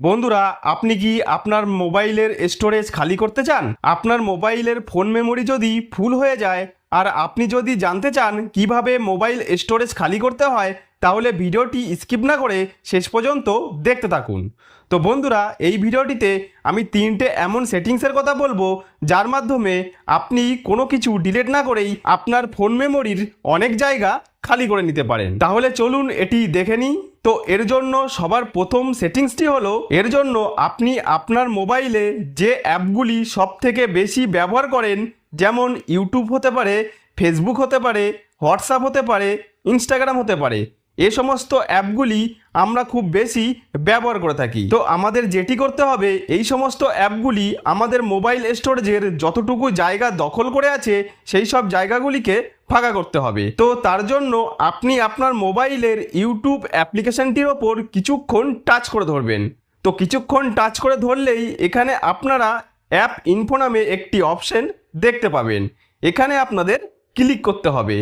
বন্ধুরা, আপনি কি আপনার মোবাইলের স্টোরেজ খালি করতে চান? আপনার মোবাইলের ফোন মেমোরি যদি ফুল হয়ে যায়, আর আপনি যদি জানতে চান কীভাবে মোবাইল স্টোরেজ খালি করতে হয়, তাহলে ভিডিওটি স্কিপ না করে শেষ পর্যন্ত দেখতে থাকুন। তো বন্ধুরা, এই ভিডিওটিতে আমি তিনটে এমন সেটিংসের কথা বলব, যার মাধ্যমে আপনি কোনো কিছু ডিলিট না করেই আপনার ফোন মেমোরির অনেক জায়গা খালি করে নিতে পারেন। তাহলে চলুন এটি দেখে নিই। তো এর জন্য সবার প্রথম সেটিংসটি হলো, এর জন্য আপনি আপনার মোবাইলে যে অ্যাপগুলি সব থেকে বেশি ব্যবহার করেন, যেমন ইউটিউব হতে পারে, ফেসবুক হতে পারে, হোয়াটসঅ্যাপ হতে পারে, ইনস্টাগ্রাম হতে পারে এ সমস্ত অ্যাপগুলি আমরা খুব বেশি ব্যবহার করে থাকি। তো আমাদের যেটি করতে হবে, এই সমস্ত অ্যাপগুলি আমাদের মোবাইল স্টোরেজের যতটুকু জায়গা দখল করে আছে, সেই সব জায়গাগুলিকে ফাঁকা করতে হবে। তো তার জন্য আপনি আপনার মোবাইলের ইউটিউব অ্যাপ্লিকেশনটির ওপর কিছুক্ষণ টাচ করে ধরবেন। তো কিছুক্ষণ টাচ করে ধরলেই এখানে আপনারা অ্যাপ ইনফো নামে একটি অপশন দেখতে পাবেন। এখানে আপনাদের ক্লিক করতে হবে।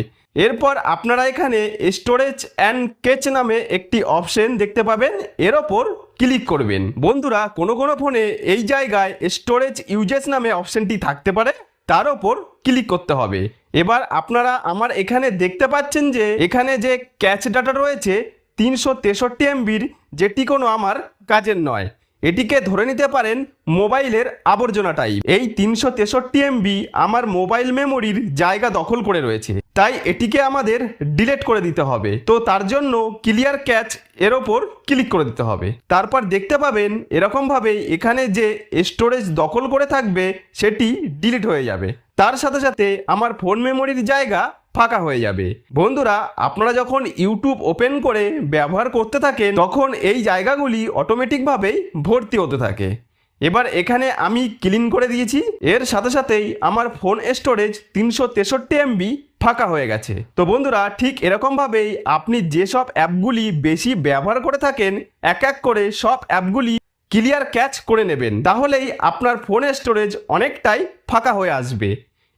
এরপর আপনারা এখানে স্টোরেজ অ্যান্ড কেচ নামে একটি অপশন দেখতে পাবেন। এর ওপর ক্লিক করবেন। বন্ধুরা, কোনো কোনো ফোনে এই জায়গায় স্টোরেজ ইউজেস নামে অপশনটি থাকতে পারে। তার ওপর ক্লিক করতে হবে। এবার আপনারা আমার এখানে দেখতে পাচ্ছেন যে, এখানে যে ক্যাচ ডাটা রয়েছে, তিনশো তেষট্টি এমবির যেটি কোনো আমার কাজের নয়। এটিকে ধরে নিতে পারেন মোবাইলের আবর্জনা টাইপ। এই তিনশো তেষট্টি এমবি আমার মোবাইল মেমোরির জায়গা দখল করে রয়েছে। তাই এটিকে আমাদের ডিলেট করে দিতে হবে। তো তার জন্য ক্লিয়ার ক্যাচ এর ওপর ক্লিক করে দিতে হবে। তারপর দেখতে পাবেন এরকমভাবে এখানে যে স্টোরেজ দখল করে থাকবে, সেটি ডিলিট হয়ে যাবে। তার সাথে সাথে আমার ফোন মেমোরির জায়গা ফাঁকা হয়ে যাবে। বন্ধুরা, আপনারা যখন ইউটিউব ওপেন করে ব্যবহার করতে থাকেন, তখন এই জায়গাগুলি অটোমেটিকভাবেই ভর্তি হতে থাকে। এবার এখানে আমি ক্লিন করে দিয়েছি। এর সাথে সাথেই আমার ফোন স্টোরেজ তিনশো তেষট্টি এমবি ফাঁকা হয়ে গেছে। তো বন্ধুরা, ঠিক এরকমভাবেই আপনি যেসব অ্যাপগুলি বেশি ব্যবহার করে থাকেন, এক এক করে সব অ্যাপগুলি ক্লিয়ার ক্যাচ করে নেবেন। তাহলেই আপনার ফোন স্টোরেজ অনেকটাই ফাঁকা হয়ে আসবে।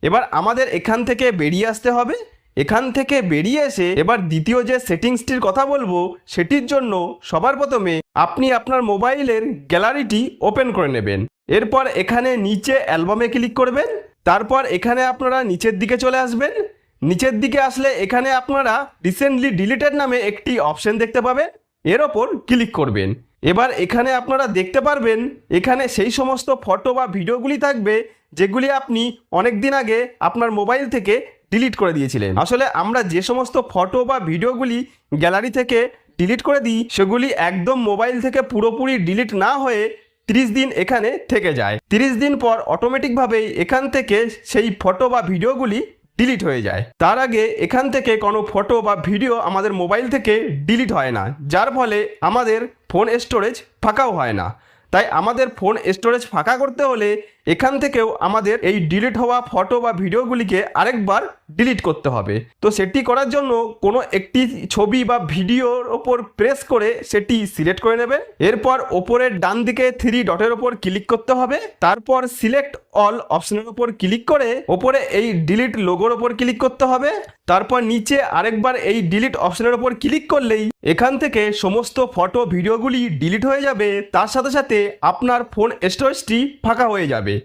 এবার আমাদের এখান থেকে বেরিয়ে আসতে হবে। এখান থেকে বেরিয়ে এসে এবার দ্বিতীয় যে সেটিংসটির কথা বলব, সেটির জন্য সবার প্রথমে আপনি আপনার মোবাইলের গ্যালারিটি ওপেন করে নেবেন। এরপর এখানে নিচে অ্যালবামে ক্লিক করবেন। তারপর এখানে আপনারা নিচের দিকে চলে আসবেন। নিচের দিকে আসলে এখানে আপনারা রিসেন্টলি ডিলিটেড নামে একটি অপশন দেখতে পাবেন। এর ওপর ক্লিক করবেন। এবার এখানে আপনারা দেখতে পারবেন, এখানে সেই সমস্ত ফটো বা ভিডিওগুলি থাকবে, যেগুলি আপনি অনেক দিন আগে আপনার মোবাইল থেকে ডিলিট করে দিয়েছিলেন। আসলে আমরা যে সমস্ত ফটো বা ভিডিওগুলি গ্যালারি থেকে ডিলিট করে দিই, সেগুলি একদম মোবাইল থেকে পুরোপুরি ডিলিট না হয়ে তিরিশ দিন এখানে থেকে যায়। তিরিশ দিন পর অটোমেটিকভাবেই এখান থেকে সেই ফটো বা ভিডিওগুলি ডিলিট হয়ে যায়। তার আগে এখান থেকে কোনো ফটো বা ভিডিও আমাদের মোবাইল থেকে ডিলিট হয় না, যার ফলে আমাদের ফোন স্টোরেজ ফাঁকাও হয় না। তাই আমাদের ফোন স্টোরেজ ফাঁকা করতে হলে এখান থেকেও আমাদের এই ডিলিট হওয়া ফটো বা ভিডিওগুলিকে আরেকবার ডিলিট করতে হবে। তো সেটি করার জন্য কোনো একটি ছবি বা ভিডিওর ওপর প্রেস করে সেটি সিলেক্ট করে নেবে। এরপর ওপরের ডান দিকে থ্রি ডটের ওপর ক্লিক করতে হবে। তারপর সিলেক্ট অল অপশনের ওপর ক্লিক করে ওপরে এই ডিলিট লোগোর ওপর ক্লিক করতে হবে। তারপর নিচে আরেকবার এই ডিলিট অপশনের ওপর ক্লিক করলেই এখান থেকে সমস্ত ফটো ভিডিওগুলি ডিলিট হয়ে যাবে। তার সাথে সাথে আপনার ফোন স্টোরেজটি ফাঁকা হয়ে যাবে।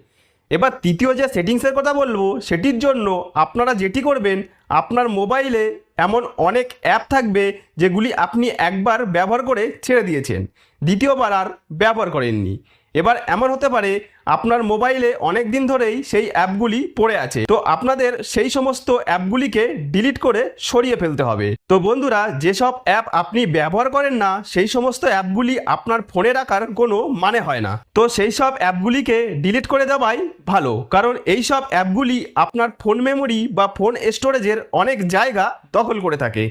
এবার তৃতীয় যে সেটিংসের কথা বলব, সেটির জন্য আপনারা যেটি করবেন, আপনার মোবাইলে এমন অনেক অ্যাপ থাকবে যেগুলি আপনি একবার ব্যবহার করে ছেড়ে দিয়েছেন। দ্বিতীয়বার আর ব্যবহার করেননি। এবার এমন হতে পারে আপনার মোবাইলে অনেক দিন ধরেই সেই অ্যাপগুলি পড়ে আছে। তো আপনাদের সেই সমস্ত অ্যাপগুলিকে ডিলিট করে সরিয়ে ফেলতে হবে। তো বন্ধুরা, যেসব অ্যাপ আপনি ব্যবহার করেন না, সেই সমস্ত অ্যাপগুলি আপনার ফোনে রাখার কোনো মানে হয় না। তো সেই সব অ্যাপগুলিকে ডিলিট করে দেওয়াই ভালো, কারণ এই সব অ্যাপগুলি আপনার ফোন মেমোরি বা ফোন স্টোরেজের অনেক জায়গা দখল করে থাকে।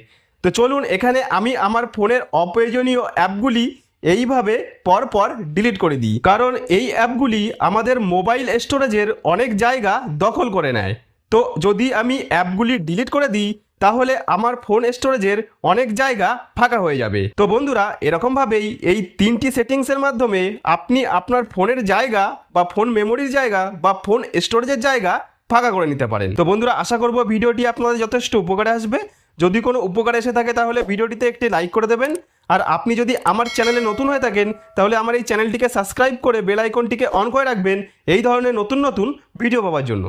তো চলুন, এখানে আমি আমার ফোনের অপ্রয়োজনীয় অ্যাপগুলি এইভাবে পরপর ডিলিট করে দিই। কারণ এই অ্যাপগুলি আমাদের মোবাইল স্টোরেজের অনেক জায়গা দখল করে নেয়। তো যদি আমি অ্যাপগুলি ডিলিট করে দিই, তাহলে আমার ফোন স্টোরেজের অনেক জায়গা ফাঁকা হয়ে যাবে। তো বন্ধুরা, এরকমভাবেই এই তিনটি সেটিংসের মাধ্যমে আপনি আপনার ফোনের জায়গা বা ফোন মেমোরির জায়গা বা ফোন স্টোরেজের জায়গা ফাঁকা করে নিতে পারেন। তো বন্ধুরা, আশা করব ভিডিওটি আপনাদের যথেষ্ট উপকারে আসবে। যদি কোনো উপকার এসে থাকে, তাহলে ভিডিওটিতে একটি লাইক করে দেবেন। আর আপনি যদি আমার চ্যানেলে নতুন হয়ে থাকেন, তাহলে আমার এই চ্যানেলটিকে সাবস্ক্রাইব করে বেল আইকনটিকে অন করে রাখবেন। এই ধরনের নতুন নতুন ভিডিও পাওয়ার জন্য।